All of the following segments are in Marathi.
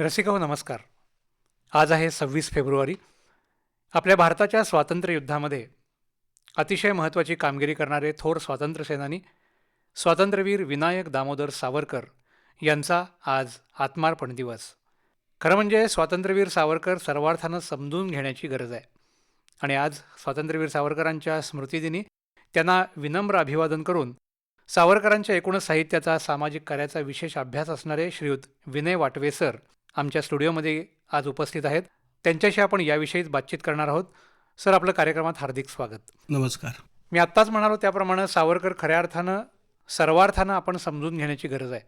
रसिका हो नमस्कार. आज आहे सव्वीस फेब्रुवारी. आपल्या भारताच्या स्वातंत्र्ययुद्धामध्ये अतिशय महत्त्वाची कामगिरी करणारे थोर स्वातंत्र्यसेनानी स्वातंत्र्यवीर विनायक दामोदर सावरकर यांचा आज आत्मार्पण दिवस. खरं म्हणजे स्वातंत्र्यवीर सावरकर सर्वार्थानं समजून घेण्याची गरज आहे. आणि आज स्वातंत्र्यवीर सावरकरांच्या स्मृतिदिनी त्यांना विनम्र अभिवादन करून सावरकरांच्या एकूणच साहित्याचा सामाजिक कार्याचा विशेष अभ्यास असणारे श्रीयुत विनय वाटवे सर आमच्या स्टुडिओमध्ये आज उपस्थित आहेत. त्यांच्याशी आपण याविषयीच बातचीत करणार आहोत. सर आपलं कार्यक्रमात हार्दिक स्वागत. नमस्कार. मी आत्ताच म्हणालो त्याप्रमाणे सावरकर खऱ्या अर्थानं सर्वार्थानं आपण समजून घेण्याची गरज आहे.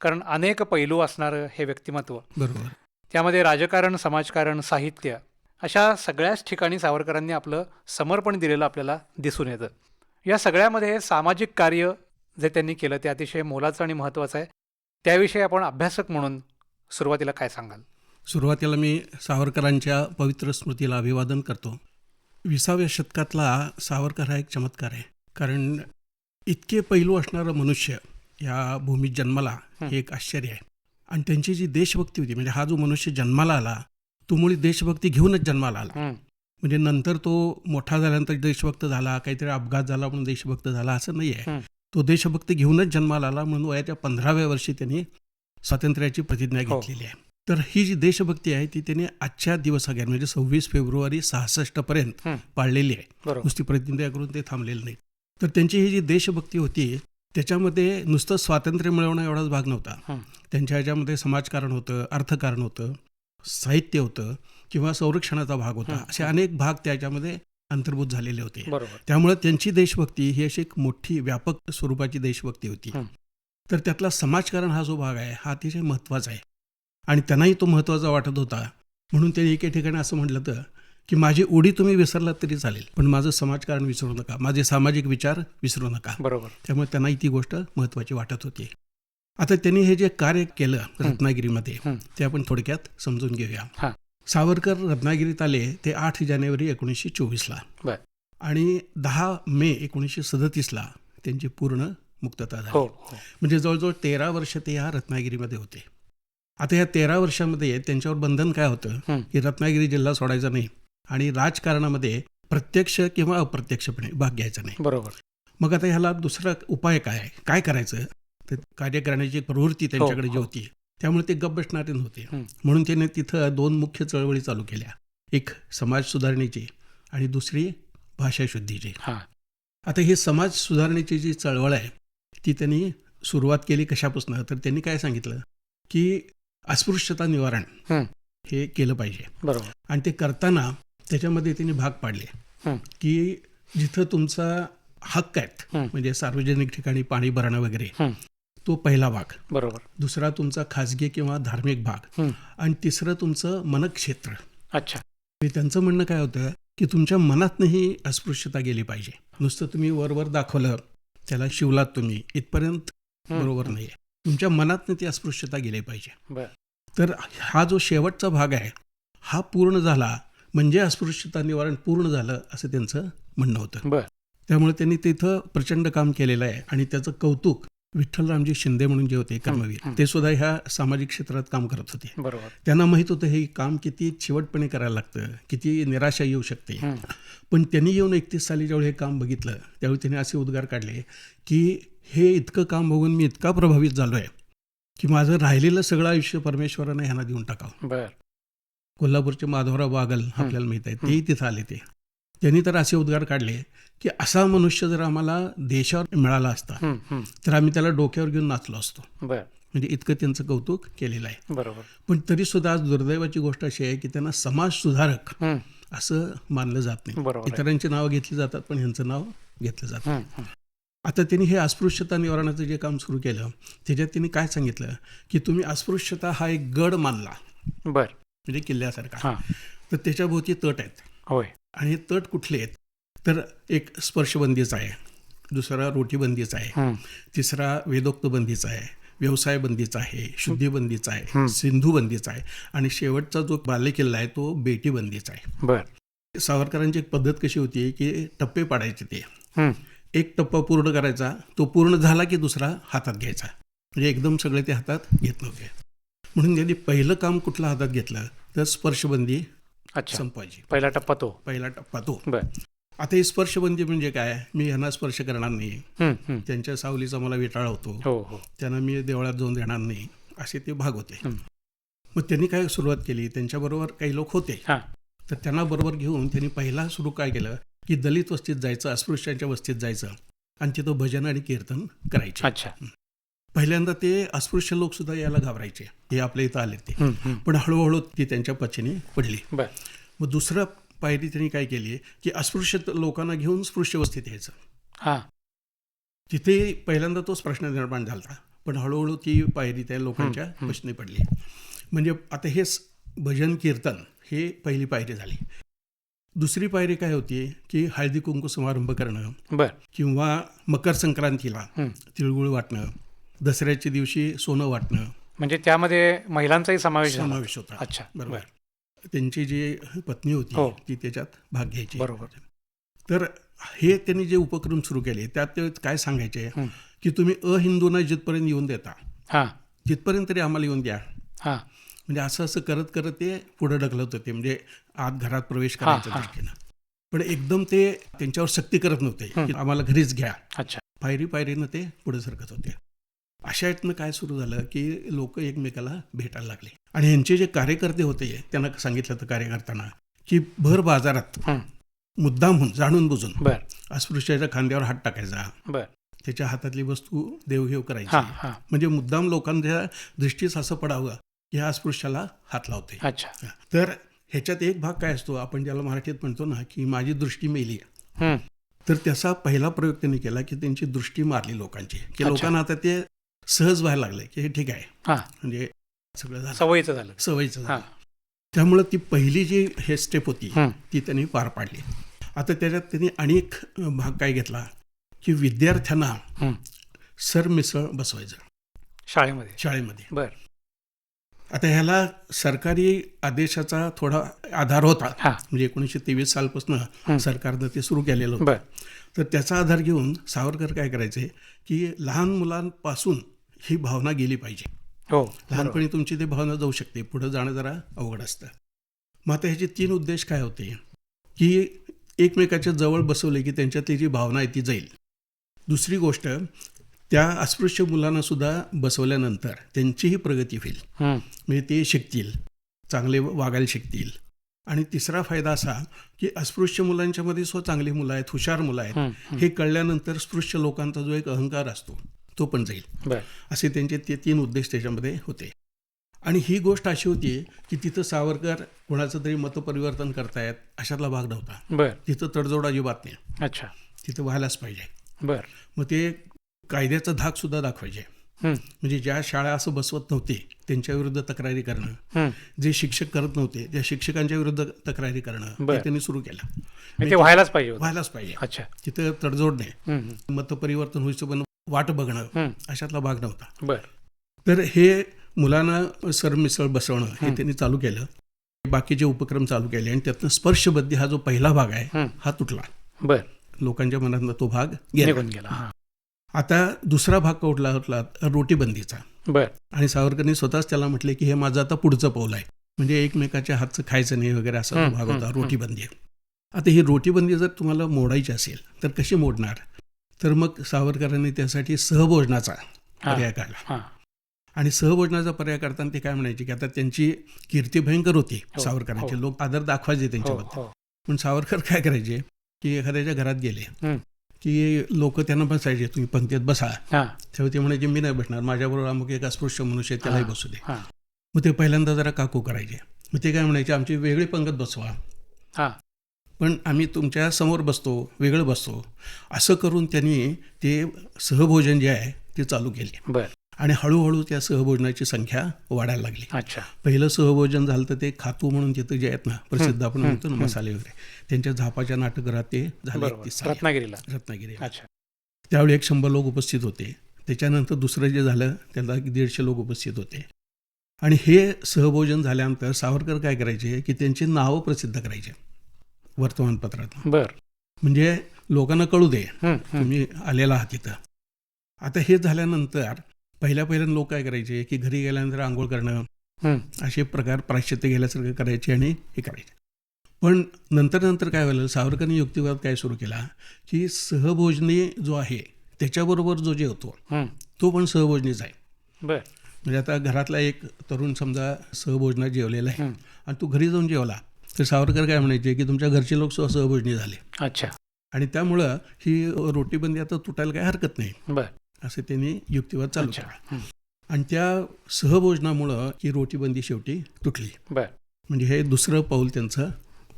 कारण अनेक पैलू असणारं हे व्यक्तिमत्व. बरोबर. त्यामध्ये राजकारण समाजकारण साहित्य अशा सगळ्याच ठिकाणी सावरकरांनी आपलं समर्पण दिलेलं आपल्याला दिसून येतं. या सगळ्यामध्ये सामाजिक कार्य जे त्यांनी केलं ते अतिशय मोलाचं आणि महत्त्वाचं आहे. त्याविषयी आपण अभ्यासक म्हणून सुरुवातीला काय सांगाल? सुरुवातीला मी सावरकरांच्या पवित्र स्मृतीला अभिवादन करतो. विसाव्या शतकातला सावरकर हा एक चमत्कार आहे. कारण इतके पैलू असणारं मनुष्य या भूमीत जन्माला हे. एक आश्चर्य आहे. आणि त्यांची जी देशभक्ती होती म्हणजे हा जो मनुष्य जन्माला आला तो मुळी देशभक्ती घेऊनच जन्माला आला. म्हणजे नंतर तो मोठा झाल्यानंतर देशभक्त झाला काहीतरी अपघात झाला म्हणून देशभक्त झाला असं नाही आहे. तो देशभक्ती घेऊनच जन्माला आला म्हणून वयाच्या पंधराव्या वर्षी त्यांनी स्वातंत्र्याची प्रतिज्ञा हो. घेतलेली आहे तर ही जी देशभक्ती आहे ती त्यांनी आजच्या दिवसाग्या म्हणजे सव्वीस फेब्रुवारी सहासष्ट पर्यंत. पाळलेली आहे नुसती प्रतिज्ञा करून ते थांबलेलं नाही तर त्यांची ही जी देशभक्ती होती त्याच्यामध्ये नुसतं स्वातंत्र्य मिळवणं एवढाच भाग नव्हता. त्यांच्या ह्याच्यामध्ये समाजकारण होतं अर्थकारण होतं साहित्य होतं किंवा संरक्षणाचा भाग होता. असे अनेक भाग त्याच्यामध्ये अंतर्भूत झालेले होते त्यामुळे त्यांची देशभक्ती ही अशी एक मोठी व्यापक स्वरूपाची देशभक्ती होती. तर त्यातला समाजकारण हा जो भाग आहे हा अतिशय महत्त्वाचा आहे. आणि त्यांनाही तो महत्त्वाचा वाटत होता. म्हणून त्यांनी एके ठिकाणी असं म्हटलं तर की माझी ओढी तुम्ही विसरलात तरी चालेल पण माझं समाजकारण विसरू नका. माझे सामाजिक विचार विसरू नका. बरोबर. त्यामुळे त्यांनाही ती गोष्ट महत्त्वाची वाटत होती. आता त्यांनी हे जे कार्य केलं रत्नागिरीमध्ये. ते आपण थोडक्यात समजून घेऊया. सावरकर रत्नागिरीत आले ते आठ जानेवारी एकोणीसशे चोवीसला. आणि दहा मे एकोणीसशे सदतीसला त्यांची पूर्ण मुक्तता झाली हो हो. म्हणजे जवळजवळ तेरा वर्ष ते या रत्नागिरीमध्ये होते. आता या तेरा वर्षामध्ये त्यांच्यावर बंधन काय होतं? हं. की रत्नागिरी जिल्हा सोडायचा नाही आणि राजकारणामध्ये प्रत्यक्ष किंवा अप्रत्यक्षपणे भाग घ्यायचा नाही. बरोबर. मग आता ह्याला दुसरा उपाय काय आहे? काय करायचं? तर कार्य करण्याची प्रवृत्ती त्यांच्याकडे जी हो. होती त्यामुळे ते गप्प बसणारे नव्हते. हं. म्हणून त्याने तिथं दोन मुख्य चळवळी चालू केल्या. एक समाज सुधारणेची आणि दुसरी भाषा शुद्धीची. हां. आता ही समाज सुधारणेची जी चळवळ आहे ती त्यांनी सुरुवात केली कशापासून? तर त्यांनी काय सांगितलं? की अस्पृश्यता निवारण हं. केलं पाहिजे. बरोबर. आणि ते करताना त्याच्यामध्ये त्यांनी भाग पाडले. की जिथं तुमचा हक्क आहेत. म्हणजे सार्वजनिक ठिकाणी पाणी भरणं वगैरे. तो पहिला भाग. बरोबर. दुसरा तुमचा खाजगी किंवा धार्मिक भाग. आणि तिसरं तुमचं मनक्षेत्र. अच्छा. त्यांचं म्हणणं काय होतं? की तुमच्या मनातनं ही अस्पृश्यता गेली पाहिजे. नुसतं तुम्ही वरवर दाखवलं त्याला शिवलात तुम्ही. इथपर्यंत. बरोबर नाही आहे तुमच्या मनातनं ती अस्पृश्यता गेली पाहिजे. तर हा जो शेवटचा भाग आहे हा पूर्ण झाला म्हणजे अस्पृश्यता निवारण पूर्ण झालं असं त्यांचं म्हणणं होतं. त्यामुळे त्यांनी तिथं प्रचंड काम केलेलं आहे आणि त्याचं कौतुक विठ्ठलरामजी शिंदे म्हणून जे होते कर्मवीर. ते सुद्धा ह्या सामाजिक क्षेत्रात काम करत होते. बरोबर. त्यांना माहीत होतं हे काम किती शेवटपणे करायला लागतं किती निराशा येऊ शकते. पण त्यांनी येऊन एकतीस साली ज्यावेळी हे काम बघितलं त्यावेळी त्यांनी असे उद्गार काढले की हे इतकं काम बघून मी इतका प्रभावित झालो आहे की माझं राहिलेलं सगळं आयुष्य परमेश्वरानं ह्यांना देऊन टाकावं. बर. कोल्हापूरचे माधवराव बागल. आपल्याला माहीत आहे तेही तिथं आले ते. त्यांनी तर असे उद्गार काढले की असा मनुष्य जर आम्हाला देशावर मिळाला असता. तर आम्ही त्याला डोक्यावर घेऊन नाचलो असतो. म्हणजे इतकं त्यांचं कौतुक केलेलं आहे. बरोबर. पण तरी सुद्धा आज दुर्दैवाची गोष्ट अशी आहे की त्यांना समाज सुधारक असं मानलं जात नाही. इतरांची नावं घेतली जातात पण ह्यांचं नाव घेतलं जातं. आता त्यांनी हे अस्पृश्यता निवारणाचं जे काम सुरू केलं त्याच्यात त्यांनी काय सांगितलं? की तुम्ही अस्पृश्यता हा एक गड मानला. बर. म्हणजे किल्ल्यासारखा. तर त्याच्याभोवती तट आहेत. होय. आणि हे तट कुठले आहेत? तर एक स्पर्शबंदीचा आहे. दुसरा रोटीबंदीचा आहे. तिसरा वेदोक्त बंदीचा आहे. व्यवसाय बंदीचा आहे. शुद्धीबंदीचा आहे. हं. सिंधू बंदीचा आहे. आणि शेवटचा जो बालेकिल्ला आहे तो बेटी बंदीचा आहे. बर. सावरकरांची एक पद्धत कशी होती की टप्पे पाडायचे ते. एक टप्पा पूर्ण करायचा. तो पूर्ण झाला की दुसरा हातात घ्यायचा. म्हणजे एकदम सगळे ते हातात घेत नव्हते. म्हणून त्यांनी पहिलं काम कुठलं हातात घेतलं? तर स्पर्शबंदी संपवायची. पहिला टप्पा तो. पहिला टप्पा तो. बर. आता ही स्पर्शबंदी म्हणजे काय? मी यांना स्पर्श करणार नाही. त्यांच्या सावलीचा मला विटाळ होतो. हो हो. त्यांना मी देवळात जाऊन देणार नाही. असे ते भाग होते. मग त्यांनी काय सुरुवात केली? त्यांच्याबरोबर काही लोक होते. तर त्यांना बरोबर घेऊन त्यांनी पहिला सुरू काय केलं? की दलित वस्तीत जायचं अस्पृश्यांच्या वस्तीत जायचं. आणि तिथं भजन आणि कीर्तन करायचे. अच्छा. पहिल्यांदा ते अस्पृश्य लोक सुद्धा यायला घाबरायचे. हे आपल्या इथं आले ते. पण हळूहळू ती त्यांच्या पचनी पडली. मग दुसरं पायरी त्यांनी काय केली की अस्पृश्य लोकांना घेऊन स्पृश्य वस्तीत यायचं. हां. तिथे पहिल्यांदा तोच प्रश्न निर्माण झाला पण हळूहळू ती पायरी त्या लोकांच्या. प्रश्नी पडली. म्हणजे आता हे भजन कीर्तन हे पहिली पायरी झाली. दुसरी पायरी काय होती? की हळदी कुंकू समारंभ करणं बर. किंवा मकर संक्रांतीला. तिळगुळ वाटणं दसऱ्याच्या दिवशी सोनं वाटणं. म्हणजे त्यामध्ये महिलांचाही समावेश समावेश होता. अच्छा बरोबर. बर. त्यांची जी पत्नी होती हो. ती त्याच्यात भाग घ्यायची. बरोबर. तर हे त्यांनी जे उपक्रम सुरू केले त्यात ते काय सांगायचे. की तुम्ही अहिंदूंना जिथपर्यंत येऊन देता हां. तिथपर्यंत तरी आम्हाला येऊन द्या. हां. म्हणजे असं असं करत करत ते पुढे ढकलत होते. म्हणजे आत घरात प्रवेश करायच्या हा. दृष्टीनं. पण एकदम ते त्यांच्यावर सक्ती करत नव्हते. की आम्हाला घरीच घ्या. अच्छा. पायरी पायरीनं ते पुढे सरकत होते. अशा यातनं काय सुरू झालं की लोक एकमेकाला भेटायला लागले. आणि यांचे जे कार्यकर्ते होते त्यांना सांगितलं होतं कार्यकर्त्यांना की भर बाजारात हं. मुद्दाम जाणून बुजून अस्पृश्याच्या खांद्यावर हात टाकायचा. त्याच्या हातातली वस्तू देवघेव करायची. म्हणजे मुद्दाम लोकांच्या दृष्टीस असं पडावं की ह्या अस्पृश्याला हात लावते. तर ह्याच्यात एक भाग काय असतो आपण ज्याला मराठीत म्हणतो ना की माझी दृष्टी मेली. तर त्याचा पहिला प्रयोग त्यांनी केला की त्यांची दृष्टी मारली लोकांची. की. लोकांना आता ते सहज व्हायला लागले की हे ठीक आहे. हां. म्हणजे सगळं झालं. सवयीचं झालं. सवयीचं झालं. त्यामुळं ती पहिली जी हे स्टेप होती. ती त्यांनी पार पाडली. आता त्याच्यात त्यांनी अनेक भाग काय घेतला की विद्यार्थ्यांना हम्म. सरमिसळ बसवायचं. शाळेमध्ये. शाळेमध्ये. बर. आता ह्याला सरकारी आदेशाचा थोडा आधार होता. म्हणजे एकोणीसशे तेवीस. सालपासून सरकारनं ते सुरू केलेलं होतं. तर त्याचा आधार घेऊन सावरकर काय करायचे की लहान मुलांपासून ही भावना गेली पाहिजे. हो. लहानपणी तुमची ती भावना जाऊ शकते. पुढं जाणं जरा अवघड असतं. मग आता ह्याचे तीन उद्देश काय होते? की एकमेकाच्या जवळ बसवले की त्यांच्यातली जी भावना आहे ती जाईल. दुसरी गोष्ट त्या अस्पृश्य मुलांना सुद्धा बसवल्यानंतर त्यांचीही प्रगती होईल. म्हणजे ते शिकतील चांगले वागायला शिकतील. आणि तिसरा फायदा असा की अस्पृश्य मुलांच्या मध्ये सुद्धा चांगली मुलं आहेत हुशार मुलं आहेत. हे कळल्यानंतर स्पृश्य लोकांचा जो एक अहंकार असतो तो पण जाईल. असे त्यांचे ते तीन उद्देश त्याच्यामध्ये होते. आणि ही गोष्ट अशी होती की तिथं सावरकर कोणाचं तरी मतपरिवर्तन करतायत अशातला भाग नव्हता. तिथं तडजोड अजिबात नाही अच्छा. तिथं व्हायलाच पाहिजे. बर. मग ते कायद्याचा धाक सुद्धा दाखवायचे. म्हणजे ज्या शाळा असं बसवत नव्हते त्यांच्या विरुद्ध तक्रारी करणं. जे शिक्षक करत नव्हते त्या शिक्षकांच्या विरुद्ध तक्रारी करणं. त्यांनी सुरू केलं. व्हायलाच पाहिजे होतं. व्हायलाच पाहिजे. अच्छा. तिथं तडजोड नाही. मतपरिवर्तन व्हायचं पण वाट बघणं. अशातला भाग नव्हता. बर. तर हे मुलांना सरमिसळ बसवणं हे. त्यांनी चालू केलं. बाकीचे उपक्रम चालू केले आणि त्यातनं स्पर्शबद्धी हा जो पहिला भाग आहे. हा तुटला. बर. लोकांच्या मनातनं तो भाग गेला. आता दुसरा भाग कुठला होता? रोटीबंदीचा. बर. आणि सावरकरनी स्वतःच त्याला म्हटले की हे माझं आता पुढचं पाऊल आहे. म्हणजे एकमेकाच्या हातचं खायचं नाही वगैरे असा तो भाग होता. रोटीबंदी. आता ही रोटीबंदी जर तुम्हाला मोडायची असेल तर कशी मोडणार? तर मग सावरकरांनी त्यासाठी सहभोजनाचा पर्याय काढला. हां. आणि सहभोजनाचा पर्याय करताना ते काय म्हणायचे की आता त्यांची कीर्ती भयंकर होती हो, सावरकरांचे. हो. लोक आदर दाखवायचे हो त्यांच्याबद्दल. पण सावरकर काय करायचे की एखाद्याच्या घरात गेले. की लोक त्यांना बसायचे तुम्ही पंक्तीत बसा. तेव्हा ते म्हणायचे मी नाही बसणार. माझ्याबरोबर अमुक एक अस्पृश्य मनुष्य त्यालाही. बसू दे. मग ते पहिल्यांदा जरा काकू करायचे. मग ते काय म्हणायचे आमची वेगळी पंगत बसवा. पण आम्ही तुमच्यासमोर बसतो वेगळं बसतो. असं करून त्यांनी ते सहभोजन जे आहे ते चालू केले. बर. आणि हळूहळू त्या सहभोजनाची संख्या वाढायला लागली. अच्छा. पहिलं सहभोजन झालं तर ते खातू म्हणून तिथं जे आहेत ना प्रसिद्ध आपण म्हणतो ना. मसाले वगैरे. त्यांच्या झापाच्या नाटकगृहात ते झाले. रत्नागिरीला. रत्नागिरी अच्छा. त्यावेळी एक शंभर लोक उपस्थित होते. त्याच्यानंतर दुसरं जे झालं त्याला दीडशे लोक उपस्थित होते. आणि हे सहभोजन झाल्यानंतर सावरकर काय करायचे की त्यांची नावं प्रसिद्ध करायचे. वर्तमानपत्रात बर. म्हणजे लोकांना कळू दे. तुम्ही आलेला आहात तिथं. आता हे झाल्यानंतर पहिल्या पहिल्या लोक काय करायचे की घरी गेल्यानंतर आंघोळ करणं. असे प्रकार प्राश्चित्य गेल्यासारखं करायचे आणि हे करायचे. पण नंतर नंतर काय व्हायला सावरकरांनी युक्तिवाद काय सुरू केला? की सहभोजनी जो आहे त्याच्याबरोबर जो जेवतो हं. तो पण सहभोजनीच आहे. म्हणजे आता घरातला एक तरुण समजा सहभोजनात जेवलेला आहे. आणि तू घरी जाऊन जेवला. तर सावरकर काय म्हणायचे की तुमच्या घरचे लोक सहभोजनी झाले. अच्छा. आणि त्यामुळं ही रोटीबंदी आता तुटायला काही हरकत नाही. बर. असं त्यांनी युक्तिवाद चालू केला. आणि त्या सहभोजनामुळं ही रोटीबंदी शेवटी तुटली. बर. म्हणजे हे दुसरं पाऊल त्यांचं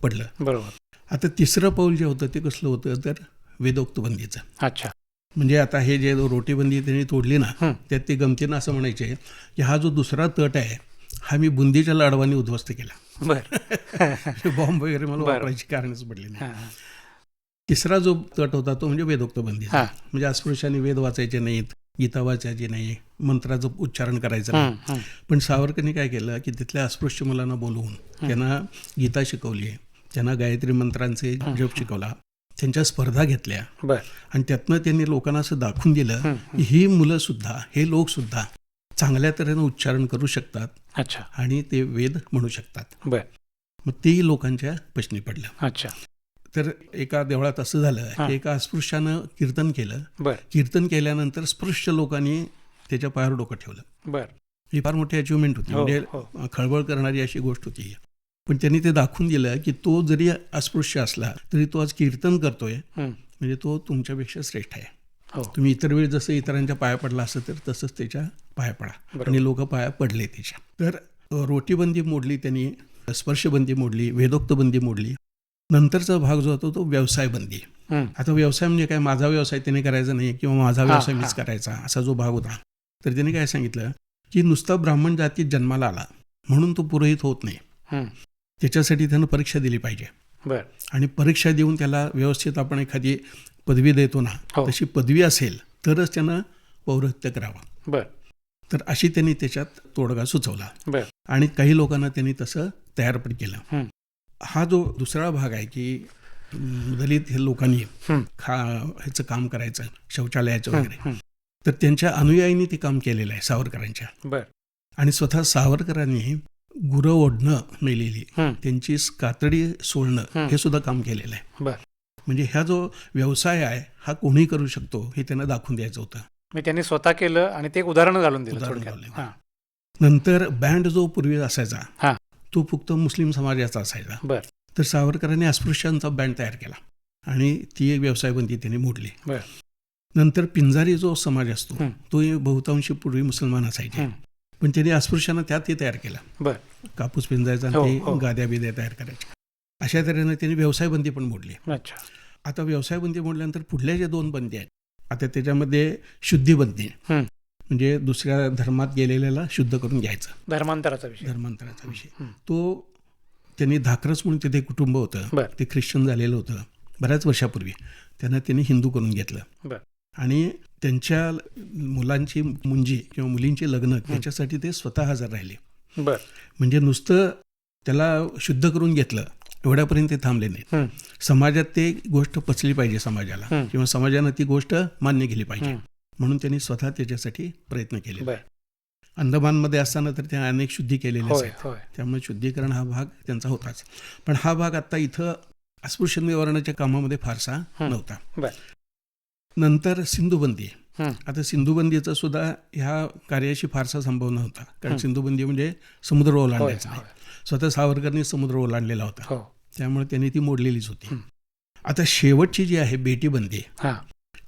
पडलं. बरोबर. आता तिसरं पाऊल जे होतं ते कसलं होतं तर वेदोक्त बंदीचं अच्छा. म्हणजे आता हे जे रोटीबंदी त्यांनी तोडली ना. त्यात ते गमतीनं असं म्हणायचे की हा जो दुसरा तट आहे हा मी बुंदीच्या लाडवानी उद्ध्वस्त केला. बर. बॉम्ब वगैरे मला. वापरायची कारणच पडली नाही. तिसरा जो तट होता तो म्हणजे वेदोक्त बंदीचा हां. म्हणजे अस्पृश्याने वेद वाचायचे नाहीत गीता वाचायची नाही मंत्राचं उच्चारण करायचं नाही. पण सावरकरने काय केलं की तिथल्या अस्पृश्य मुलांना बोलवून त्यांना गीता शिकवली त्यांना गायत्री मंत्रांचे जप शिकवला त्यांच्या स्पर्धा घेतल्या. आणि त्यातनं त्यांनी लोकांना असं दाखवून दिलं की ही मुलं सुद्धा हे लोक सुद्धा चांगल्या तऱ्हेनं उच्चारण करू शकतात अच्छा. आणि ते वेद म्हणू शकतात. बर. मग तेही लोकांच्या पचनी पडलं अच्छा. तर एका देवळात असं झालं. की एका अस्पृश्यानं कीर्तन केलं. बर. कीर्तन केल्यानंतर स्पृश्य लोकांनी त्याच्या पायावर डोकं ठेवलं. बर. ही फार मोठी अचिव्हमेंट होती. हो, म्हणजे हो. खळबळ करणारी अशी गोष्ट होती पण त्यांनी ते दाखवून दिलं की तो जरी अस्पृश्य असला तरी तो आज कीर्तन करतोय. म्हणजे तो तुमच्यापेक्षा श्रेष्ठ आहे. तुम्ही इतर वेळी जसं इतरांच्या पाया पडला असं तर तसंच त्याच्या पाया पडा. आणि लोक पाया पडले त्याच्या. तर रोटीबंदी मोडली त्यांनी स्पर्शबंदी मोडली वेदोक्त बंदी मोडली. नंतरचा भाग जो होता तो व्यवसाय बंदी हं. आता व्यवसाय म्हणजे काय? माझा व्यवसाय त्याने करायचा नाही किंवा माझा हा, व्यवसाय हा. मीच करायचा असा जो भाग होता. तर त्याने काय सांगितलं? की नुसता ब्राह्मण जातीत जन्माला आला म्हणून तो पुरोहित होत नाही. हं. त्याच्यासाठी त्यानं परीक्षा दिली पाहिजे. आणि परीक्षा देऊन त्याला व्यवस्थित आपण एखादी पदवी देतो ना हो. तशी पदवी असेल तरच त्यानं पौरहत्य करावं बर तर अशी त्यांनी त्याच्यात तोडगा सुचवला आणि काही लोकांना त्यांनी तसं तयार पण केलं हं. जो दुसरा भाग आहे की दलित हे लोकांनी. खा ह्याचं काम करायचं शौचालयाचं वगैरे. तर त्यांच्या अनुयायींनी ते काम केलेलं आहे सावरकरांच्या आणि स्वतः सावरकरांनी गुरं ओढणं मेलेली. त्यांची कातडी सोडणं हं. सुद्धा काम केलेलं आहे म्हणजे ह्या जो व्यवसाय आहे हा कोणी करू शकतो हे त्यांना दाखवून द्यायचं होतं. मी त्यांनी स्वतः केलं आणि ते एक उदाहरण घालून दिलं उदाहरण नंतर बँड जो पूर्वी असायचा हा. तो फक्त मुस्लिम समाजाचा असायचा. बर. तर सावरकरांनी अस्पृश्यांचा बँड तयार केला आणि ती एक व्यवसायबंदी त्यांनी मोडली. नंतर पिंजारी जो समाज असतो. तो बहुतांशी पूर्वी मुसलमान असायचे. पण त्यांनी अस्पृश्यांना त्यात तयार केला. बर. कापूस पिंजायचा हो, हो. गाद्या बिद्या तयार करायच्या अशा तऱ्हेने त्यांनी व्यवसायबंदी पण मोडली अच्छा. आता व्यवसायबंदी मोडल्यानंतर पुढल्या ज्या दोन बंदी आहेत आता त्याच्यामध्ये शुद्धीबंदी हं. म्हणजे दुसऱ्या धर्मात गेलेल्याला शुद्ध करून घ्यायचं. धर्मांतराचा विषय. धर्मांतराचा विषय. तो त्यांनी धाकरस म्हणून तिथे कुटुंब होतं. ते ख्रिश्चन झालेलं होतं. बऱ्याच वर्षापूर्वी. त्यांना त्यांनी हिंदू करून घेतलं. आणि त्यांच्या मुलांची मुंजी किंवा मुलींची लग्न याच्यासाठी ते स्वतः हजर राहिले. म्हणजे नुसतं त्याला शुद्ध करून घेतलं. एवढ्यापर्यंत ते थांबले नाहीत. समाजात ते गोष्ट पचली पाहिजे समाजाला. किंवा समाजानं ती गोष्ट मान्य केली पाहिजे. म्हणून त्यांनी स्वतः त्याच्यासाठी प्रयत्न केले अंदमानमध्ये असताना तर त्या अनेक शुद्धी केलेल्या आहेत. त्यामुळे शुद्धीकरण हा भाग त्यांचा होताच. पण हा भाग आता इथं अस्पृश्य निवारणाच्या कामामध्ये फारसा. नव्हता. नंतर सिंधुबंदी. आता सिंधुबंदीचा सुद्धा ह्या कार्याशी फारसा संभव नव्हता. कारण. सिंधुबंदी म्हणजे समुद्र ओलांडायचा स्वतः सावरकरनी समुद्र ओलांडलेला होता. हो. त्यामुळे त्यांनी ती मोडलेलीच होती. आता शेवटची जी आहे बेटीबंदी हां.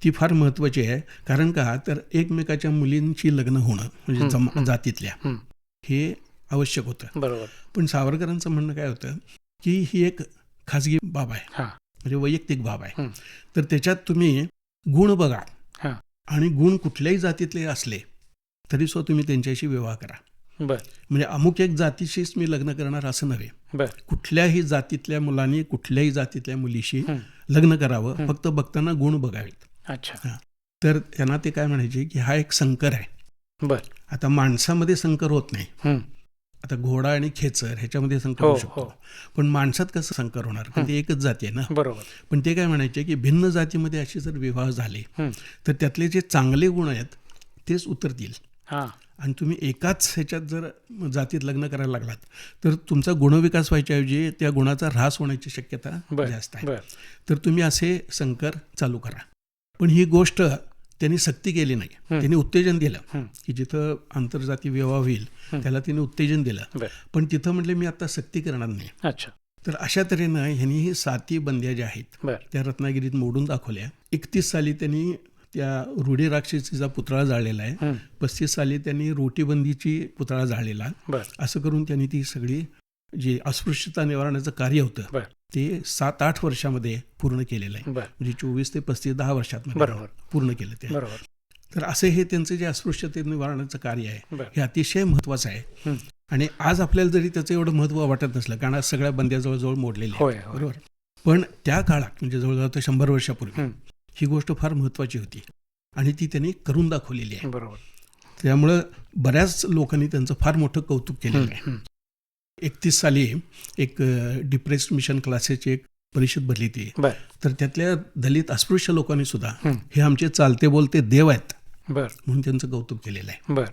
ती फार महत्वाची आहे. कारण का? तर एकमेकाच्या मुलींची लग्न होणं म्हणजे. जातीतल्या हं. आवश्यक होतं. बरोबर. पण सावरकरांचं म्हणणं काय होतं की ही एक खाजगी बाब आहे. हां. म्हणजे वैयक्तिक बाब आहे. तर त्याच्यात तुम्ही गुण बघा हां. आणि गुण कुठल्याही जातीतले असले तरी सुद्धा तुम्ही त्यांच्याशी विवाह करा. म्हणजे अमुक एक जातीशीच मी लग्न करणार असं नव्हे. कुठल्याही जातीतल्या मुलांनी कुठल्याही जातीतल्या मुलीशी. लग्न करावं. फक्त बघताना गुण बघावेत. अच्छा. तर त्यांना ते काय म्हणायचे की हा एक संकर आहे. बर. आता माणसामध्ये संकर होत नाही. आता घोडा आणि खेचर ह्याच्यामध्ये संकर हो, होऊ शकतो. हो. पण माणसात कसं संकर होणार? पण ते एकच जाती आहे ना? बरोबर. पण ते काय म्हणायचे की भिन्न जातीमध्ये असे जर विवाह झाले. तर त्यातले जे चांगले गुण आहेत तेच उतरतील. आणि तुम्ही एकाच ह्याच्यात जर जातीत लग्न करायला लागलात तर तुमचा गुणविकास व्हायच्याऐवजी त्या गुणाचा ह्रास होण्याची शक्यता जास्त आहे. तर तुम्ही असे संकर चालू करा. पण ही गोष्ट त्यांनी सक्ती केली नाही. त्यांनी उत्तेजन दिलं. की जिथं आंतरजाती विवाह होईल. त्याला त्यांनी उत्तेजन दिलं. पण तिथं म्हटले मी आता सक्ती करणार नाही. अच्छा. तर अशा तऱ्हेनं ह्यांनी ही साती बंद्या ज्या आहेत त्या रत्नागिरीत मोडून दाखवल्या. एकतीस साली त्यांनी त्या रूढी राक्षसीचा पुतळा जाळलेला आहे. पस्तीस साली त्यांनी रोटीबंदीची पुतळा जाळलेला असं करून त्यांनी ती सगळी जे अस्पृश्यता निवारणाचं कार्य होतं ते सात आठ वर्षामध्ये पूर्ण केलेलं आहे. म्हणजे चोवीस ते पस्तीस दहा वर्षात पूर्ण केलं ते. बरोबर. तर असे हे त्यांचं जे अस्पृश्यते निवारणाचं कार्य आहे हे अतिशय महत्त्वाचं आहे. आणि आज आपल्याला जरी त्याचं एवढं महत्त्व वाटत नसलं कारण आज सगळ्या बंद्या जवळजवळ मोडलेल्या बरोबर? पण त्या काळात म्हणजे जवळजवळ शंभर वर्षापूर्वी हं. गोष्ट फार महत्त्वाची होती. आणि ती त्यांनी करून दाखवलेली आहे. बरोबर. त्यामुळं बऱ्याच लोकांनी त्यांचं फार मोठं कौतुक केलेलं आहे. एकतीस साली एक डिप्रेस्ड मिशन क्लासेसची एक परिषद भरली ती बर. तर त्यातल्या दलित अस्पृश्य लोकांनी सुद्धा हं. आमचे चालते बोलते देव आहेत बर. म्हणून त्यांचं कौतुक केलेलं आहे. बर.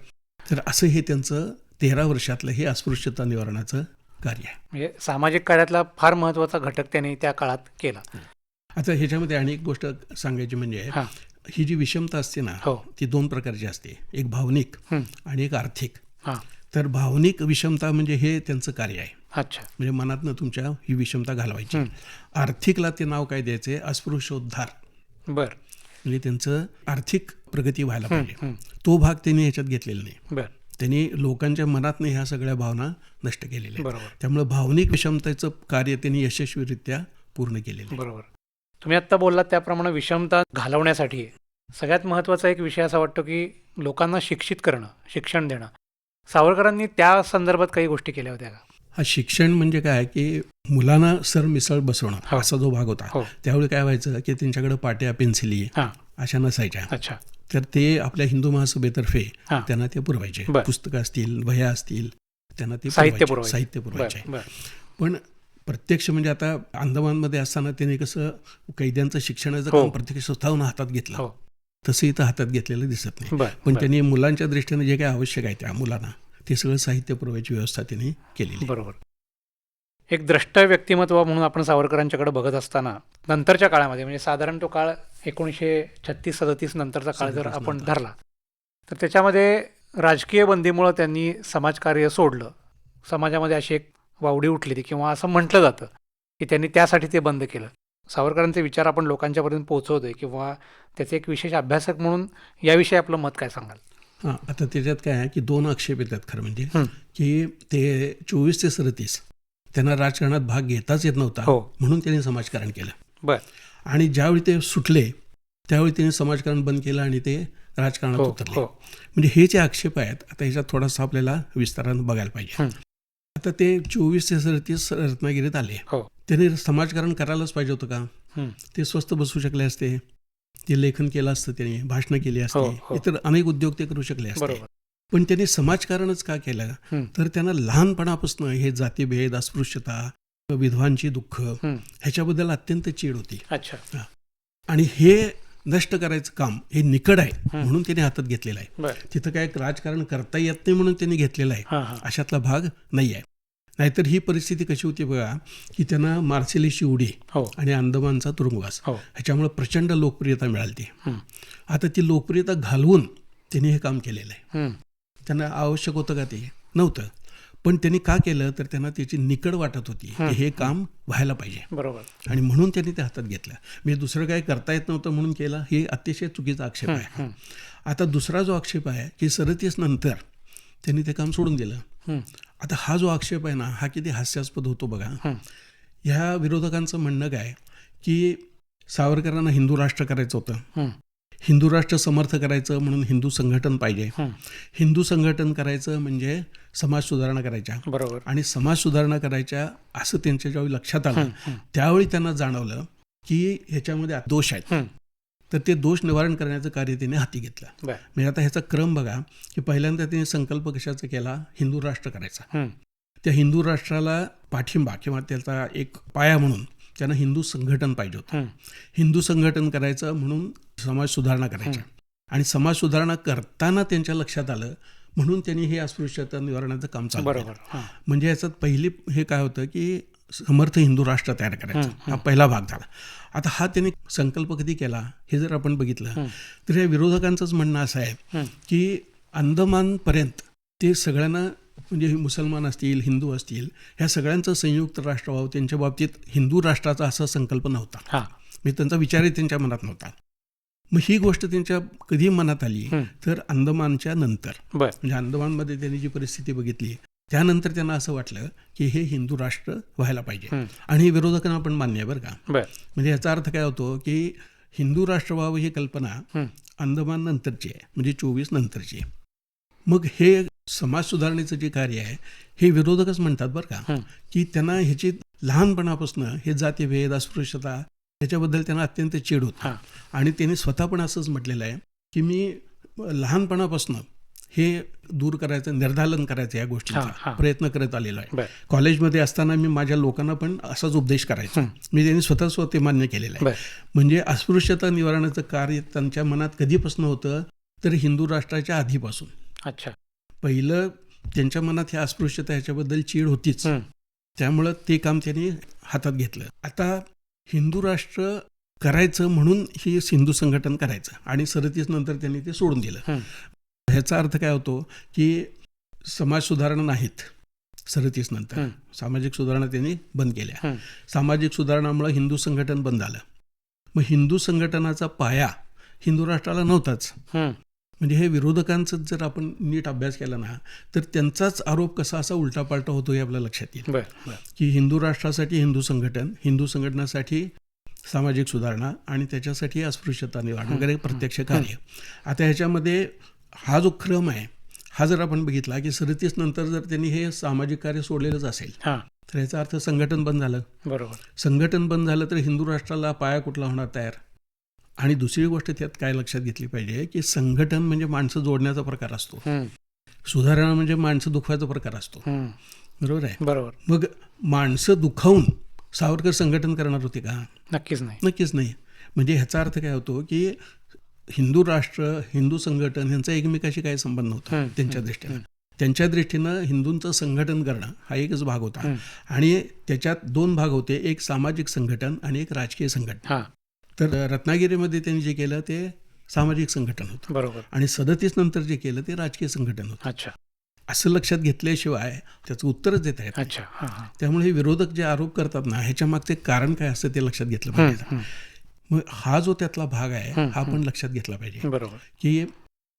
तर असं हे त्यांचं तेरा वर्षातलं हे अस्पृश्यता निवारणाचं कार्य आहे. म्हणजे सामाजिक कार्यातला फार महत्त्वाचा घटक त्यांनी त्या काळात केला. आता ह्याच्यामध्ये आणि एक गोष्ट सांगायची म्हणजे हां. जी विषमता असते ना हो. ती दोन प्रकारची असते. एक भावनिक. आणि एक आर्थिक. हां. तर भावनिक विषमता म्हणजे हे त्यांचं कार्य आहे. अच्छा. म्हणजे मनातनं तुमच्या ही विषमता घालवायची. आर्थिकला ते नाव काय द्यायचे? अस्पृश्योद्धार. बर. म्हणजे त्यांचं आर्थिक प्रगती व्हायला पाहिजे. तो भाग त्यांनी ह्याच्यात घेतलेला नाही. बर. त्यांनी लोकांच्या मनातनं ह्या सगळ्या भावना नष्ट केलेल्या त्यामुळे भावनिक विषमतेचं कार्य त्यांनी यशस्वीरित्या पूर्ण केलेलं बरोबर. तुम्ही आत्ता बोललात त्याप्रमाणे विषमता घालवण्यासाठी. सगळ्यात महत्त्वाचा एक विषय असा वाटतो की लोकांना शिक्षित करणं शिक्षण देणं. सावरकरांनी त्या संदर्भात काही गोष्टी केल्या होत्या का? हा शिक्षण म्हणजे काय की मुलांना सर मिसळ बसवणं हो. असा जो भाग होता. हो. त्यावेळी काय व्हायचं की त्यांच्याकडे पाट्या पेन्सिली हां. अशा नसायच्या. अच्छा. तर ते आपल्या हिंदू महासभेतर्फे हां. त्यांना ते पुरवायचे. पुस्तकं असतील वह्या असतील त्यांना ते साहित्य पुरवायचे. पण प्रत्यक्ष म्हणजे आता अंदमानमध्ये असताना त्यांनी कसं कैद्यांचं शिक्षणाचं हो. काम प्रत्यक्ष स्वतःहून हातात घेतलं हो तसं इथं हातात घेतलेलं दिसत नाही पण. त्यांनी मुलांच्या दृष्टीने जे काय आवश्यक आहे त्या मुलांना ते सगळं साहित्य पुरवायची व्यवस्था त्यांनी केलेली आहे. बरोबर एक द्रष्ट व्यक्तिमत्व म्हणून आपण सावरकरांच्याकडे बघत असताना नंतरच्या काळामध्ये म्हणजे साधारण तो काळ एकोणीसशे छत्तीस सदतीस नंतरचा काळ जर 37 आपण. धरला तर त्याच्यामध्ये राजकीय बंदीमुळं त्यांनी समाजकार्य सोडलं समाजामध्ये अशी एक वावडी उठली ती किंवा असं म्हटलं जातं की त्यांनी त्यासाठी ते बंद केलं. सावरकरांचे विचार आपण लोकांच्यापर्यंत पोहोचवतोय किंवा त्याचे एक विशेष अभ्यासक म्हणून याविषयी आपलं मत काय सांगाल? हां आता त्याच्यात काय आहे की दोन आक्षेप येतात खरं म्हणजे. की ते चोवीस ते सदतीस त्यांना राजकारणात भाग घेताच येत नव्हता हो. म्हणून त्यांनी समाजकारण केलं. बर. आणि ज्यावेळी ते सुटले त्यावेळी त्यांनी समाजकारण बंद केलं आणि ते राजकारणात हो उतरले. हो. म्हणजे हे जे आक्षेप आहेत आता ह्याच्यात थोडासा आपल्याला विस्तारानं बघायला पाहिजे. आता ते चोवीस ते सदतीस रत्नागिरीत आले. हो. त्यांनी समाजकारण करायलाच पाहिजे होतं का? हं. ते स्वस्त बसू शकले असते. ते लेखन केलं असतं त्यांनी भाषणं केली हो, असती. हो. इतर अनेक उद्योग ते करू शकले असते. पण त्यांनी समाजकारणच का केलं? हं. तर त्यांना लहानपणापासून हे जातीभेद अस्पृश्यता विधवांची दुःख हं. ह्याच्याबद्दल अत्यंत चीड होती. अच्छा. आणि हे नष्ट करायचं काम हे निकड आहे हं. म्हणून त्यांनी हातात घेतलेलं आहे. तिथं काय राजकारण करता येत नाही म्हणून त्यांनी घेतलेलं आहे. हां हां. अशातला भाग नाही आहे नाहीतर ही परिस्थिती कशी होती बघा की त्यांना मार्सेलीची उडी हो. आणि अंदमानचा तुरुंगवास हो. ह्याच्यामुळे प्रचंड लोकप्रियता मिळाली ती हं. आता ती लोकप्रियता घालवून त्यांनी हे काम केलेलं आहे. त्यांना आवश्यक होतं का ते? नव्हतं. पण त्यांनी का केलं? तर त्यांना त्याची निकड वाटत होती हं. की हे काम व्हायला पाहिजे. बरोबर. आणि म्हणून त्यांनी ते हातात घेतलं. म्हणजे दुसरं काय करता येत नव्हतं म्हणून केलं? हे अतिशय चुकीचा आक्षेप आहे. आता दुसरा जो आक्षेप आहे की सदतीस नंतर त्यांनी ते काम सोडून दिलं. आता हा जो आक्षेप आहे ना हा किती हास्यास्पद होतो बघा. ह्या विरोधकांचं म्हणणं काय की सावरकरांना हिंदू राष्ट्र करायचं होतं. हिंदू राष्ट्र समर्थ करायचं म्हणून हिंदू संघटन पाहिजे. हिंदू संघटन करायचं म्हणजे समाज सुधारणा करायच्या. बरोबर. आणि समाज सुधारणा करायच्या असं त्यांच्या ज्यावेळी लक्षात आलं त्यावेळी त्यांना जाणवलं की ह्याच्यामध्ये दोष आहेत. तर ते दोष निवारण करण्याचं कार्य त्यांनी हाती घेतलं. म्हणजे आता ह्याचा क्रम बघा की पहिल्यांदा त्यांनी संकल्प कशाचा केला? हिंदू राष्ट्र करायचा. त्या हिंदू राष्ट्राला पाठिंबा किंवा त्याचा एक पाया म्हणून त्यांना हिंदू संघटन पाहिजे होतं. हिंदू संघटन करायचं म्हणून समाज सुधारणा करायच्या आणि समाज सुधारणा करताना त्यांच्या लक्षात आलं म्हणून त्यांनी हे अस्पृश्यता निवारणाचं काम चालू म्हणजे याच्यात पहिली हे काय होतं की समर्थ हिंदू राष्ट्र तयार करायचं. हा पहिला भाग झाला. आता हा त्यांनी संकल्प कधी केला हे जर आपण बघितलं तर या विरोधकांचंच म्हणणं असं आहे की अंदमानपर्यंत ते सगळ्यांना म्हणजे मुसलमान असतील हिंदू असतील ह्या सगळ्यांचं संयुक्त राष्ट्र व्हावं त्यांच्या बाबतीत हिंदू राष्ट्राचा असा संकल्प नव्हता. हां. म्हणजे त्यांचा विचारही त्यांच्या मनात नव्हता. मग ही गोष्ट त्यांच्या कधी मनात आली. तर अंदमानच्या नंतर. म्हणजे अंदमानमध्ये त्यांनी जी परिस्थिती बघितली त्यानंतर त्यांना असं वाटलं की हे हिंदू राष्ट्र व्हायला पाहिजे. आणि हे विरोधकांना पण मान्य आहे बरं का. म्हणजे याचा अर्थ काय होतो की हिंदू राष्ट्र व्हावं ही कल्पना. अंदमान नंतरची आहे म्हणजे चोवीस नंतरची आहे. मग हे समाज सुधारणेचं जे कार्य आहे हे विरोधकच म्हणतात बरं का. की त्यांना ह्याची लहानपणापासून हे जातीभेद अस्पृश्यता ह्याच्याबद्दल त्यांना अत्यंत चीड होती. आणि त्यांनी स्वतः पण असंच म्हटलेलं आहे की मी लहानपणापासून हे दूर करायचं निर्धालन करायचं या गोष्टीचा. प्रयत्न करत आलेलो आहे. कॉलेजमध्ये असताना मी माझ्या लोकांना पण असाच उपदेश करायचो. मी त्यांनी स्वतः स्वतः मान्य केलेलं आहे. म्हणजे अस्पृश्यता निवारणाचं कार्य त्यांच्या मनात कधीपासून होतं? तर हिंदू राष्ट्राच्या आधीपासून. अच्छा. पहिलं त्यांच्या मनात ह्या अस्पृश्यता ह्याच्याबद्दल चीड होतीच. त्यामुळं ते काम त्यांनी हातात घेतलं. आता हिंदू राष्ट्र करायचं म्हणून ही हिंदू संघटन करायचं आणि सरतीस नंतर त्यांनी ते सोडून दिलं. ह्याचा अर्थ काय होतो की समाज सुधारणा नाहीत सरतीस नंतर. सामाजिक सुधारणा त्यांनी बंद केल्या. सामाजिक सुधारणामुळे हिंदू संघटन बंद झालं. मग हिंदू संघटनाचा पाया हिंदू राष्ट्राला नव्हताच. म्हणजे हे विरोधकांचं जर आपण नीट अभ्यास केला ना तर त्यांचाच आरोप कसा असा उलटापालटा होतो हे आपल्या लक्षात येईल. की हिंदू राष्ट्रासाठी हिंदू संघटन हिंदू संघटनासाठी सामाजिक सुधारणा आणि त्याच्यासाठी अस्पृश्यता निवारण वगैरे प्रत्यक्ष कार्य. आता ह्याच्यामध्ये हा जो क्रम आहे हा जर आपण बघितला की सरतीस नंतर जर त्यांनी हे सामाजिक कार्य सोडलेलंच असेल हां. तर याचा अर्थ संघटन बंद झालं. बरोबर. संघटन बंद झालं तर हिंदू राष्ट्राला पाया कुठला होणार तयार? आणि दुसरी गोष्ट त्यात काय लक्षात घेतली पाहिजे की संघटन म्हणजे माणसं जोडण्याचा प्रकार असतो. सुधारणा म्हणजे माणसं दुखवायचा प्रकार असतो. बरोबर आहे? बरोबर. मग माणसं दुखावून सावरकर संघटन करणार होते का? नक्कीच नाही. नक्कीच नाही. म्हणजे ह्याचा अर्थ काय होतो की हिंदू राष्ट्र हिंदू संघटन यांचा एकमेकाशी काही संबंध नव्हता हं, त्यांच्या दृष्टीनं. त्यांच्या दृष्टीनं हिंदूंचं संघटन करणं हा एकच भाग होता. आणि त्याच्यात दोन भाग होते एक सामाजिक संघटन आणि एक राजकीय संघटन. तर रत्नागिरीमध्ये त्यांनी जे केलं ते सामाजिक संघटन होतं. बरोबर. आणि सदतीस नंतर जे केलं ते राजकीय संघटन होतं. अच्छा. असं लक्षात घेतल्याशिवाय त्याचं उत्तरच देत आहेत अच्छा. त्यामुळे हे विरोधक जे आरोप करतात ना ह्याच्या मागचे कारण काय असतं ते लक्षात घेतलं पाहिजे. मग हा जो त्यातला भाग आहे हं, पण लक्षात घेतला पाहिजे. बरोबर. की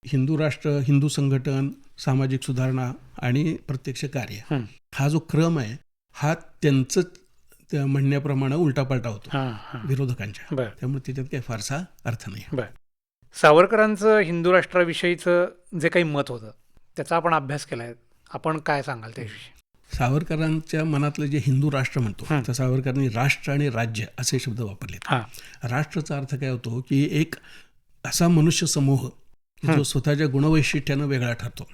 हिंदू राष्ट्र हिंदू संघटन सामाजिक सुधारणा आणि प्रत्यक्ष कार्य हं. जो क्रम आहे हा त्यांचं त्या म्हणण्याप्रमाणे उलटापालटा होतो. विरोधकांच्या. त्यामुळे त्याच्यात काही फारसा अर्थ नाही. सावरकरांचं हिंदू राष्ट्राविषयीचं जे काही मत होतं त्याचा आपण अभ्यास केला आहे आपण काय सांगाल त्याविषयी? सावरकरांच्या मनातलं जे हिंदू राष्ट्र म्हणतो. तर सावरकरांनी राष्ट्र आणि राज्य असे शब्द वापरलेत हां राष्ट्राचा अर्थ काय होतो की एक असा मनुष्य समूह जो. स्वतःच्या गुणवैशिष्ट्यानं वेगळा ठरतो.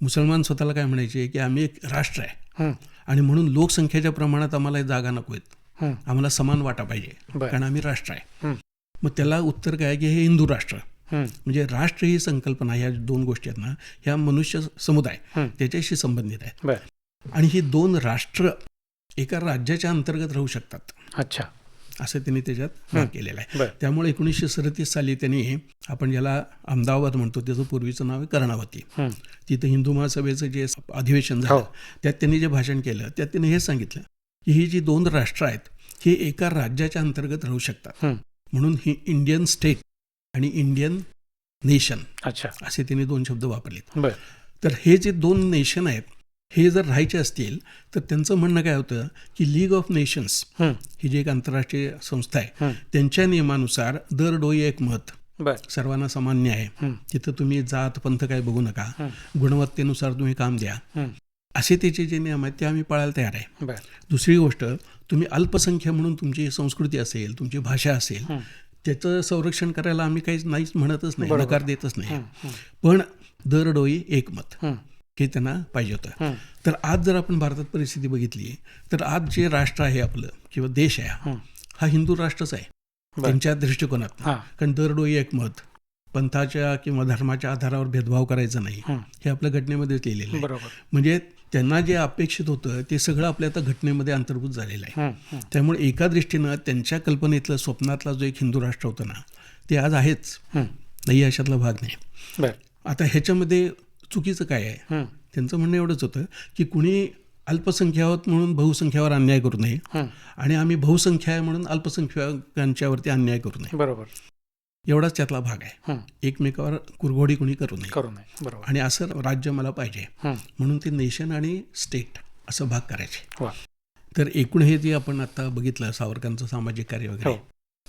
मुसलमान स्वतःला काय म्हणायचे की आम्ही एक राष्ट्र आहे. आणि म्हणून लोकसंख्येच्या प्रमाणात आम्हाला जागा नको आहेत. आम्हाला समान वाटा पाहिजे कारण आम्ही राष्ट्र आहे. मग त्याला उत्तर काय की हे हिंदू राष्ट्र. म्हणजे राष्ट्र ही संकल्पना ह्या दोन गोष्टी आहेत ना ह्या मनुष्य समुदाय. त्याच्याशी संबंधित आहे आणि ही दोन राष्ट्र एका राज्याच्या अंतर्गत राहू शकतात. अच्छा. असं त्यांनी त्याच्यात केलेलं आहे. त्यामुळे एकोणीसशे सदतीस साली त्यांनी आपण ज्याला अहमदाबाद म्हणतो त्याचं पूर्वीचं नाव आहे कर्णावती. हं. तिथं हिंदू महासभेचं जे अधिवेशन हो. झालं त्यात त्यांनी जे भाषण केलं त्यात त्यांनी हे सांगितलं की ही जी दोन राष्ट्र आहेत ही एका राज्याच्या अंतर्गत राहू शकतात. हं. म्हणून ही इंडियन स्टेट आणि इंडियन नेशन अच्छा. असे त्यांनी दोन शब्द वापरलेत. तर हे जे दोन नेशन आहेत हे जर राहायचे असतील तर त्यांचं म्हणणं काय होतं की लीग ऑफ नेशन्स हं. जी एक आंतरराष्ट्रीय संस्था आहे. त्यांच्या नियमानुसार दर डोई एक मत सर्वांना समान न्याय हं. तिथं तुम्ही जात पंथ काय बघू नका. गुणवत्तेनुसार तुम्ही काम द्या. असे त्याचे जे नियम आहेत ते आम्ही पाळायला तयार आहे दुसरी गोष्ट तुम्ही अल्पसंख्य म्हणून तुमची संस्कृती असेल तुमची भाषा असेल. त्याचं संरक्षण करायला आम्ही काहीच नाहीच म्हणतच नाही. नकार देतच नाही. पण दर डोई एक मत हं. त्यांना पाहिजे होतं. तर आज जर आपण भारतात परिस्थिती बघितली तर आज जे राष्ट्र आहे आपलं किंवा देश आहे हं. हिंदू राष्ट्रच आहे. त्यांच्या दृष्टिकोनात कारण दर डोई एक मत पंथाच्या किंवा धर्माच्या आधारावर भेदभाव करायचा नाही हं. आपल्या घटनेमध्येच लिहिलेलं आहे म्हणजे त्यांना जे अपेक्षित होतं ते सगळं आपल्या आता घटनेमध्ये अंतर्भूत झालेलं आहे. त्यामुळे एका दृष्टीनं त्यांच्या कल्पनेतलं स्वप्नातला जो एक हिंदू राष्ट्र होता ना ते आज आहेच. नाही अशातला भाग नाही आता ह्याच्यामध्ये चुकीचं काय आहे? त्यांचं म्हणणं एवढंच होतं की कुणी अल्पसंख्या म्हणून बहुसंख्यावर अन्याय करू नये. आणि आम्ही बहुसंख्या आहे म्हणून अल्पसंख्याकांच्यावरती अन्याय करू नये. बरोबर. एवढाच त्यातला भाग आहे. एकमेकावर कुरघोडी कुणी करू नये. करू नये. बरोबर. आणि असं राज्य मला पाहिजे. म्हणून ते नेशन आणि स्टेट असं भाग करायचे. तर एकूण हे जे आपण आता बघितलं सावरकरांचं सामाजिक कार्य वगैरे हो.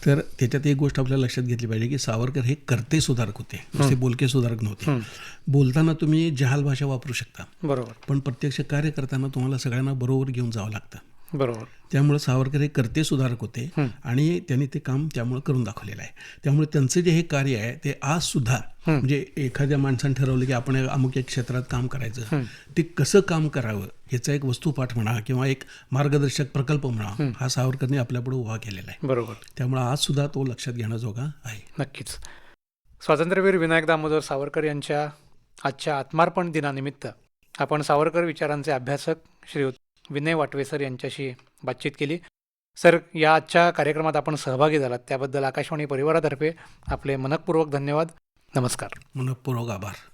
तर त्याच्यात एक गोष्ट आपल्याला लक्षात घेतली पाहिजे की सावरकर हे करते सुधारक होते. नुसते बोलके सुधारक नव्हते. बोलताना तुम्ही जहाल भाषा वापरू शकता. बरोबर. पण प्रत्यक्ष कार्य करताना तुम्हाला सगळ्यांना बरोबर घेऊन जावं लागतं. बरोबर. त्यामुळे सावरकर हे करते सुधारक होते. आणि त्यांनी ते काम त्यामुळे करून दाखवलेलं आहे. त्यामुळे त्यांचं जे हे कार्य आहे ते आज सुद्धा. म्हणजे एखाद्या माणसाने ठरवलं की आपण अमुक एक क्षेत्रात काम करायचं. ते कसं काम करावं ह्याचा एक वस्तुपाठ म्हणा किंवा एक मार्गदर्शक प्रकल्प म्हणा हा. सावरकरने आपल्यापुढे उभा केलेला आहे. बरोबर. त्यामुळे आज सुद्धा तो लक्षात घेण्याजोगा आहे. नक्कीच. स्वातंत्र्यवीर विनायक दामोदर सावरकर यांच्या आजच्या आत्मार्पण दिनानिमित्त आपण सावरकर विचारांचे अभ्यासक श्री विनय वाटवे सर यांच्याशी बातचीत केली. सर या आजच्या कार्यक्रमात आपण सहभागी झालात. त्याबद्दल आकाशवाणी परिवारातर्फे आपले मनपूर्वक धन्यवाद. नमस्कार. मनपूर्वक आभार.